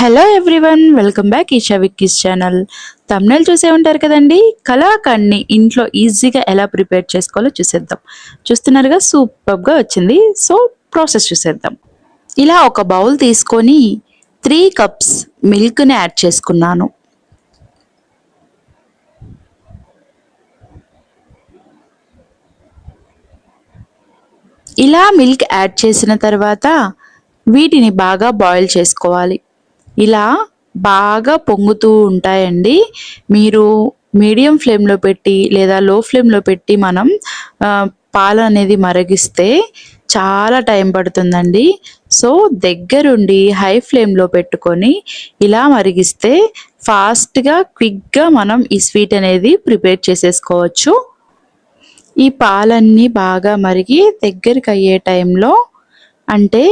Hello everyone welcome back Esha Vicky's channel thumbnail చూసే ఉంటారు కదండి? కలాకండ్ని ఇంట్లో ఈజీగా ఎలా ప్రిపేర్ చేసుకోవాలో చూసేద్దాం. చూస్తున్నారుగా సూపర్గా వచ్చింది. సో ప్రాసెస్ చూసేద్దాం. ఇలా ఒక బౌల్ తీసుకొని త్రీ కప్స్ మిల్క్ని యాడ్ చేసుకున్నాను. ఇలా మిల్క్ యాడ్ చేసిన తర్వాత వీటిని బాగా బాయిల్ చేసుకోవాలి. ఇలా బాగా పొంగుతూ ఉంటాయండి. మీరు మీడియం ఫ్లేమ్లో పెట్టి లేదా లో ఫ్లేమ్లో పెట్టి మనం పాలు అనేది మరిగిస్తే చాలా టైం పడుతుందండి. సో దగ్గరుండి హై ఫ్లేమ్లో పెట్టుకొని ఇలా మరిగిస్తే ఫాస్ట్గా క్విక్గా మనం ఈ స్వీట్ అనేది ప్రిపేర్ చేసేసుకోవచ్చు. ఈ పాలన్నీ బాగా మరిగి దగ్గరికి అయ్యే టైంలో అంటే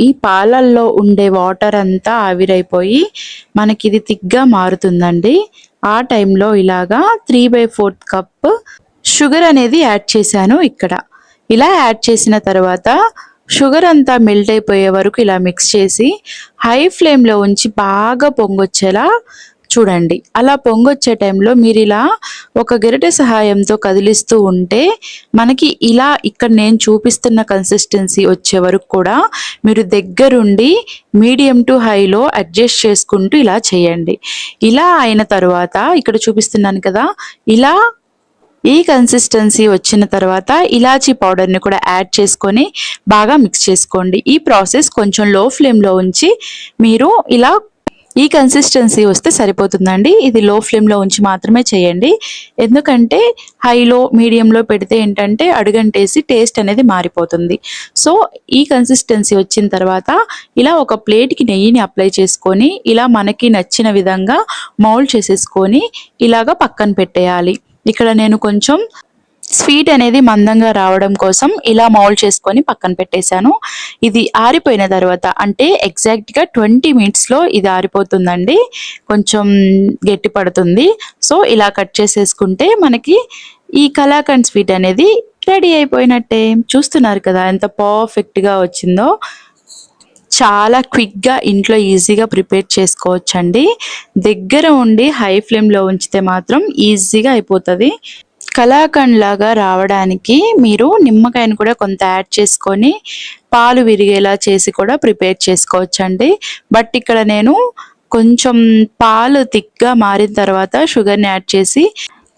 ఈ పాలల్లో ఉండే వాటర్ అంతా ఆవిరైపోయి మనకి ఇది తిగ్గా మారుతుందండి. ఆ టైంలో ఇలాగా three by fourth cup sugar అనేది యాడ్ చేశాను ఇక్కడ. ఇలా యాడ్ చేసిన తర్వాత షుగర్ అంతా మెల్ట్ అయిపోయే వరకు ఇలా మిక్స్ చేసి హై ఫ్లేమ్లో ఉంచి బాగా పొంగొచ్చేలా చూడండి. అలా పొంగొచ్చే టైంలో మీరు ఇలా ఒక గరిటె సహాయంతో కదిలిస్తూ ఉంటే మనకి ఇలా ఇక్కడ నేను చూపిస్తున్న కన్సిస్టెన్సీ వచ్చే వరకు కూడా మీరు దగ్గరుండి మీడియం టు హైలో అడ్జస్ట్ చేసుకుంటూ ఇలా చేయండి. ఇలా అయిన తర్వాత ఇక్కడ చూపిస్తున్నాను కదా ఇలా ఈ కన్సిస్టెన్సీ వచ్చిన తర్వాత ఇలాచీ పౌడర్ని కూడా యాడ్ చేసుకొని బాగా మిక్స్ చేసుకోండి. ఈ ప్రాసెస్ కొంచెం లో ఫ్లేమ్లో ఉంచి మీరు ఇలా ఈ కన్సిస్టెన్సీ వస్తే సరిపోతుందండి. ఇది లో ఫ్లేమ్లో ఉంచి మాత్రమే చేయండి. ఎందుకంటే హైలో మీడియంలో పెడితే ఏంటంటే అడుగంటేసి టేస్ట్ అనేది మారిపోతుంది. సో ఈ కన్సిస్టెన్సీ వచ్చిన తర్వాత ఇలా ఒక ప్లేట్కి నెయ్యిని అప్లై చేసుకొని ఇలా మనకి నచ్చిన విధంగా మౌల్డ్ చేసేసుకొని ఇలాగా పక్కన పెట్టేయాలి. ఇక్కడ నేను కొంచెం స్వీట్ అనేది మందంగా రావడం కోసం ఇలా మౌల్డ్ చేసుకొని పక్కన పెట్టేశాను. ఇది ఆరిపోయిన తర్వాత అంటే ఎగ్జాక్ట్గా ట్వంటీ మినిట్స్లో ఇది ఆరిపోతుందండి. కొంచెం గట్టి పడుతుంది. సో ఇలా కట్ చేసేసుకుంటే మనకి ఈ కలాకండ్ స్వీట్ అనేది రెడీ అయిపోయినట్టే. చూస్తున్నారు కదా ఎంత పర్ఫెక్ట్గా వచ్చిందో. చాలా క్విక్గా ఇంట్లో ఈజీగా ప్రిపేర్ చేసుకోవచ్చండి. దగ్గర ఉండి హై ఫ్లేమ్లో ఉంచితే మాత్రం ఈజీగా అయిపోతుంది. కలాకండ్ లాగా రావడానికి మీరు నిమ్మకాయను కూడా కొంత యాడ్ చేసుకొని పాలు విరిగేలా చేసి కూడా ప్రిపేర్ చేసుకోవచ్చండి. బట్ ఇక్కడ నేను కొంచెం పాలు థిక్గా మారిన తర్వాత షుగర్ని యాడ్ చేసి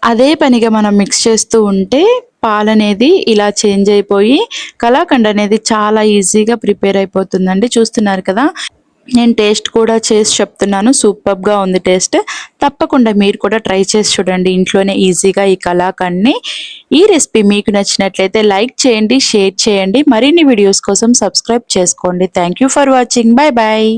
అదే పనిగా మనం మిక్స్ చేస్తూ ఉంటే పాలు అనేది ఇలా చేంజ్ అయిపోయి కలాకండ్ అనేది చాలా ఈజీగా ప్రిపేర్ అయిపోతుందండి. చూస్తున్నారు కదా? నేను టేస్ట్ కూడా చేసి చెప్తున్నాను. సూపర్గా ఉంది టేస్ట్. తప్పకుండా మీరు కూడా ట్రై చేసి చూడండి. ఇంట్లోనే ఈజీగా ఈ కళాకండ్ని ఈ రెసిపీ మీకు నచ్చినట్లయితే లైక్ చేయండి షేర్ చేయండి. మరిన్ని వీడియోస్ కోసం సబ్స్క్రైబ్ చేసుకోండి. Thank you for watching. Bye bye